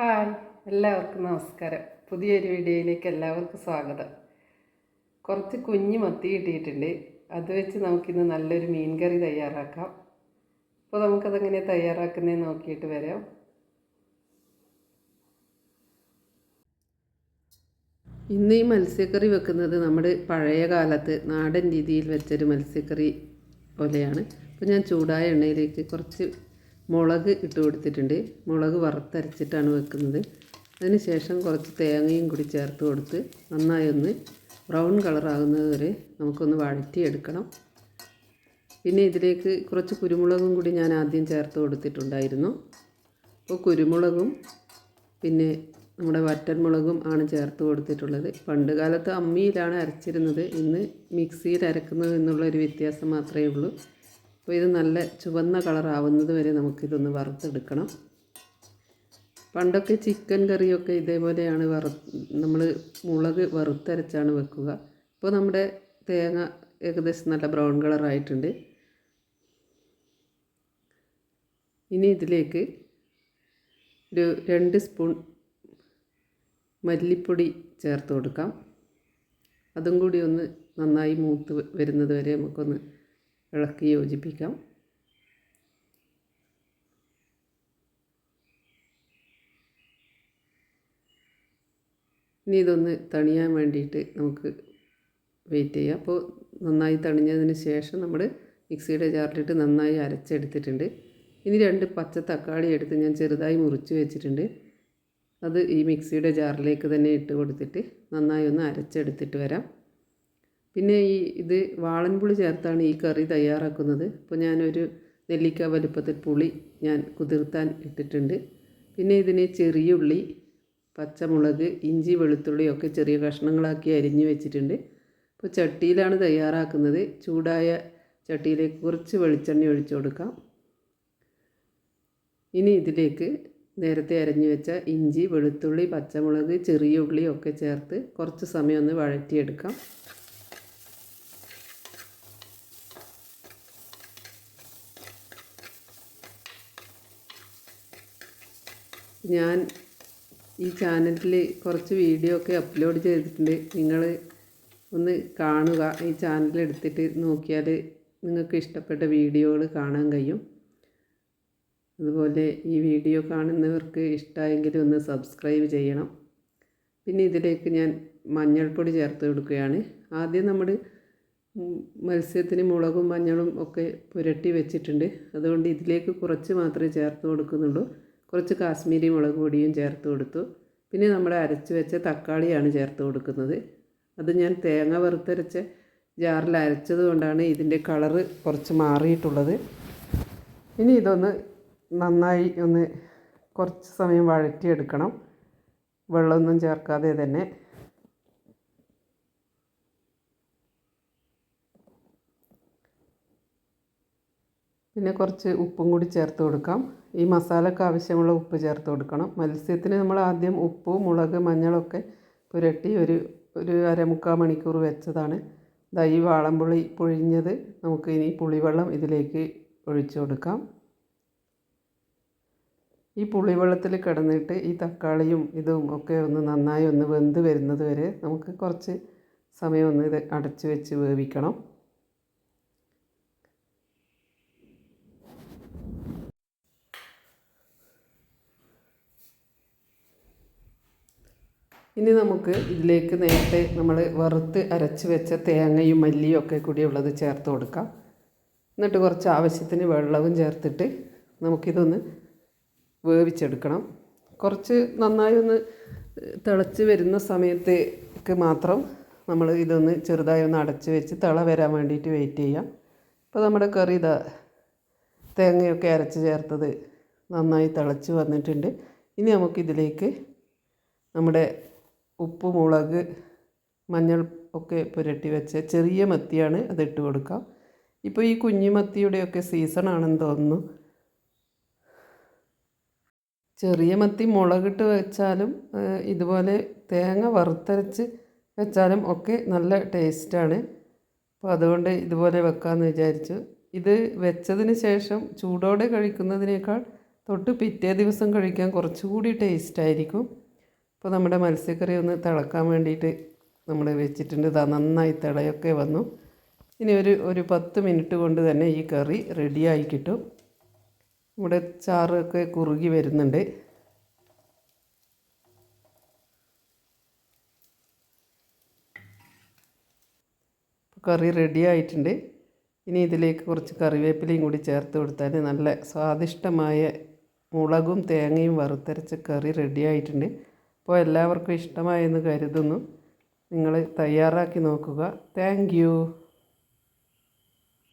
Hi എല്ലാവർക്കും നമസ്കാരം. പുതിയൊരു വീഡിയോയിലേക്ക് എല്ലാവർക്കും സ്വാഗതം. കുറച്ച് കുഞ്ഞ് മത്തി കിട്ടിയിട്ടുണ്ട്. അത് വെച്ച് നമുക്കിന്ന് നല്ലൊരു മീൻ കറി തയ്യാറാക്കാം. അപ്പോൾ നമുക്കതെങ്ങനെ തയ്യാറാക്കുന്നതെന്ന് നോക്കിയിട്ട് വരാം. ഇന്ന് ഈ മത്സ്യക്കറി വെക്കുന്നത് നമ്മുടെ പഴയ കാലത്ത് നാടൻ രീതിയിൽ വെച്ചൊരു മത്സ്യക്കറി പോലെയാണ്. അപ്പോൾ ഞാൻ ചൂടായ എണ്ണയിലേക്ക് കുറച്ച് മുളക് ഇട്ട് കൊടുത്തിട്ടുണ്ട്. മുളക് വറുത്തരച്ചിട്ടാണ് വെക്കുന്നത്. അതിന് ശേഷം കുറച്ച് തേങ്ങയും കൂടി ചേർത്ത് കൊടുത്ത് നന്നായി ഒന്ന് ബ്രൗൺ കളറാകുന്നത് വരെ നമുക്കൊന്ന് വഴറ്റിയെടുക്കണം. പിന്നെ ഇതിലേക്ക് കുറച്ച് കുരുമുളകും കൂടി ഞാൻ ആദ്യം ചേർത്ത് കൊടുത്തിട്ടുണ്ടായിരുന്നു. അപ്പോൾ കുരുമുളകും പിന്നെ നമ്മുടെ വറ്റൻമുളകും ആണ് ചേർത്ത് കൊടുത്തിട്ടുള്ളത്. പണ്ട് കാലത്ത് അമ്മിയിലാണ് അരച്ചിരുന്നത്. ഇന്ന് മിക്സിയിൽ അരക്കുന്നത് എന്നുള്ളൊരു വ്യത്യാസം മാത്രമേ ഉള്ളൂ. അപ്പോൾ ഇത് നല്ല ചുവന്ന കളറാവുന്നത് വരെ നമുക്കിതൊന്ന് വറുത്തെടുക്കണം. പണ്ടൊക്കെ ചിക്കൻ കറിയൊക്കെ ഇതേപോലെയാണ് വറ നമ്മൾ മുളക് വറുത്തരച്ചാണ് വെക്കുക. ഇപ്പോൾ നമ്മുടെ തേങ്ങ ഏകദേശം നല്ല ബ്രൗൺ കളറായിട്ടുണ്ട്. ഇനി ഇതിലേക്ക് ഒരു രണ്ട് സ്പൂൺ മല്ലിപ്പൊടി ചേർത്ത് കൊടുക്കാം. അതും കൂടി ഒന്ന് നന്നായി മൂത്ത് വരുന്നത് വരെ നമുക്കൊന്ന് ഇളക്കി യോജിപ്പിക്കാം. ഇനി ഇതൊന്ന് തണിയാൻ വേണ്ടിയിട്ട് നമുക്ക് വെയിറ്റ് ചെയ്യാം. അപ്പോൾ നന്നായി തണിഞ്ഞതിന് ശേഷം നമ്മൾ മിക്സിയുടെ ജാറിലിട്ട് നന്നായി അരച്ചെടുത്തിട്ടുണ്ട്. ഇനി രണ്ട് പച്ച തക്കാളി എടുത്ത് ഞാൻ ചെറുതായി മുറിച്ച് വെച്ചിട്ടുണ്ട്. അത് ഈ മിക്സിയുടെ ജാറിലേക്ക് തന്നെ ഇട്ട് കൊടുത്തിട്ട് നന്നായി ഒന്ന് അരച്ചെടുത്തിട്ട് വരാം. പിന്നെ ഈ ഇത് വാളൻപുളി ചേർത്താണ് ഈ കറി തയ്യാറാക്കുന്നത്. അപ്പോൾ ഞാനൊരു നെല്ലിക്ക വലുപ്പത്തിൽ പുളി ഞാൻ കുതിർത്താൻ ഇട്ടിട്ടുണ്ട്. പിന്നെ ഇതിന് ചെറിയ ഉള്ളി പച്ചമുളക് ഇഞ്ചി വെളുത്തുള്ളി ഒക്കെ ചെറിയ കഷ്ണങ്ങളാക്കി അരിഞ്ഞു വെച്ചിട്ടുണ്ട്. ഇപ്പോൾ ചട്ടിയിലാണ് തയ്യാറാക്കുന്നത്. ചൂടായ ചട്ടിയിലേക്ക് കുറച്ച് വെളിച്ചെണ്ണ ഒഴിച്ചു കൊടുക്കാം. ഇനി ഇതിലേക്ക് നേരത്തെ അരഞ്ഞു വെച്ച ഇഞ്ചി വെളുത്തുള്ളി പച്ചമുളക് ചെറിയ ഉള്ളി ഒക്കെ ചേർത്ത് കുറച്ച് സമയം ഒന്ന് വഴറ്റിയെടുക്കാം. ഞാൻ ഈ ചാനലിൽ കുറച്ച് വീഡിയോ ഒക്കെ അപ്ലോഡ് ചെയ്തിട്ടുണ്ട്. നിങ്ങൾ ഒന്ന് കാണുക. ഈ ചാനൽ എടുത്തിട്ട് നോക്കിയാൽ നിങ്ങൾക്ക് ഇഷ്ടപ്പെട്ട വീഡിയോകൾ കാണാൻ കഴിയും. അതുപോലെ ഈ വീഡിയോ കാണുന്നവർക്ക് ഇഷ്ടമായെങ്കിൽ ഒന്ന് സബ്സ്ക്രൈബ് ചെയ്യണം. പിന്നെ ഇതിലേക്ക് ഞാൻ മഞ്ഞൾപ്പൊടി ചേർത്ത് കൊടുക്കുകയാണ്. ആദ്യം നമ്മൾ മത്സ്യത്തിന് മുളകും മഞ്ഞളും ഒക്കെ പുരട്ടി വെച്ചിട്ടുണ്ട്. അതുകൊണ്ട് ഇതിലേക്ക് കുറച്ച് മാത്രമേ ചേർത്ത് കൊടുക്കുന്നുള്ളൂ. കുറച്ച് കാശ്മീരി മുളക് പൊടിയും ചേർത്ത് കൊടുത്തു. പിന്നെ നമ്മൾ അരച്ച് വെച്ച തക്കാളിയാണ് ചേർത്ത് കൊടുക്കുന്നത്. അത് ഞാൻ തേങ്ങ വറുത്തരച്ച ജാറിൽ അരച്ചത് കൊണ്ടാണ് ഇതിന്റെ കളറ് കുറച്ച് മാറിയിട്ടുള്ളത്. ഇനി ഇതൊന്ന് നന്നായി ഒന്ന് കുറച്ച് സമയം വഴറ്റിയെടുക്കണം. വെള്ളമൊന്നും ചേർക്കാതെ തന്നെ. പിന്നെ കുറച്ച് ഉപ്പും കൂടി ചേർത്ത് കൊടുക്കാം. ഈ മസാലയ്ക്ക് ആവശ്യമുള്ള ഉപ്പ് ചേർത്ത് കൊടുക്കണം. മത്സ്യത്തിന് നമ്മൾ ആദ്യം ഉപ്പ് മുളക് മഞ്ഞളൊക്കെ പുരട്ടി ഒരു ഒരു അരമുക്കാൽ മണിക്കൂർ വെച്ചതാണ്. ദാ ഈ വാളംപുളി പൊഴിഞ്ഞത് നമുക്ക് ഇനി പുളിവെള്ളം ഇതിലേക്ക് ഒഴിച്ചു കൊടുക്കാം. ഈ പുളിവെള്ളത്തിൽ കിടന്നിട്ട് ഈ തക്കാളിയും ഇതും ഒക്കെ ഒന്ന് നന്നായി ഒന്ന് വെന്ത് വരുന്നത് വരെ നമുക്ക് കുറച്ച് സമയം ഒന്ന് ഇത് അടച്ചു വെച്ച് വേവിക്കണം. ഇനി നമുക്ക് ഇതിലേക്ക് നേരത്തെ നമ്മൾ വറുത്ത് അരച്ച് വെച്ച തേങ്ങയും മല്ലിയും ഒക്കെ കൂടി ഉള്ളത് ചേർത്ത് കൊടുക്കാം. എന്നിട്ട് കുറച്ച് ആവശ്യത്തിന് വെള്ളവും ചേർത്തിട്ട് നമുക്കിതൊന്ന് വേവിച്ചെടുക്കണം. കുറച്ച് നന്നായി ഒന്ന് തിളച്ച് വരുന്ന സമയത്തേക്ക് മാത്രം നമ്മൾ ഇതൊന്ന് ചെറുതായി ഒന്ന് അടച്ച് വെച്ച് തിള വരാൻ വേണ്ടിയിട്ട് വെയിറ്റ് ചെയ്യാം. ഇപ്പോൾ നമ്മുടെ കറി ഇതാ തേങ്ങയൊക്കെ അരച്ച് ചേർത്തത് നന്നായി തിളച്ച് വന്നിട്ടുണ്ട്. ഇനി നമുക്കിതിലേക്ക് നമ്മുടെ ഉപ്പ് മുളക് മഞ്ഞൾ ഒക്കെ പുരട്ടി വെച്ച ചെറിയ മത്തിയാണ് അത് ഇട്ട് കൊടുക്കാം ഇപ്പോൾ ഈ കുഞ്ഞുമത്തിയുടെയൊക്കെ സീസണാണെന്ന് തോന്നുന്നു. ചെറിയ മത്തി മുളകിട്ട് വെച്ചാലും ഇതുപോലെ തേങ്ങ വറുത്തരച്ച് വെച്ചാലും ഒക്കെ നല്ല ടേസ്റ്റാണ് അപ്പോൾ അതുകൊണ്ട് ഇതുപോലെ വെക്കാമെന്ന് വിചാരിച്ചു. ഇത് വെച്ചതിന് ശേഷം ചൂടോടെ കഴിക്കുന്നതിനേക്കാൾ തൊട്ട് പിറ്റേ ദിവസം കഴിക്കാൻ കുറച്ചുകൂടി ടേസ്റ്റ് ആയിരിക്കും. ഇപ്പോൾ നമ്മുടെ മത്സ്യക്കറി ഒന്ന് തിളക്കാൻ വേണ്ടിയിട്ട് നമ്മൾ വെച്ചിട്ടുണ്ട്. ഇതാ നന്നായി തിളയൊക്കെ വന്നു. ഇനി ഒരു ഒരു പത്ത് മിനിറ്റ് കൊണ്ട് തന്നെ ഈ കറി റെഡിയായി കിട്ടും. നമ്മുടെ ചാറൊക്കെ കുറുകി വരുന്നുണ്ട്. കറി റെഡി ആയിട്ടുണ്ട്. ഇനി ഇതിലേക്ക് കുറച്ച് കറിവേപ്പിലയും കൂടി ചേർത്ത് കൊടുത്താൽ നല്ല സ്വാദിഷ്ടമായ മുളകും തേങ്ങയും വറുത്തരച്ച കറി റെഡി ആയിട്ടുണ്ട്. അപ്പോൾ എല്ലാവർക്കും ഇഷ്ടമായെന്ന് കരുതുന്നു. നിങ്ങൾ തയ്യാറാക്കി നോക്കുക. താങ്ക്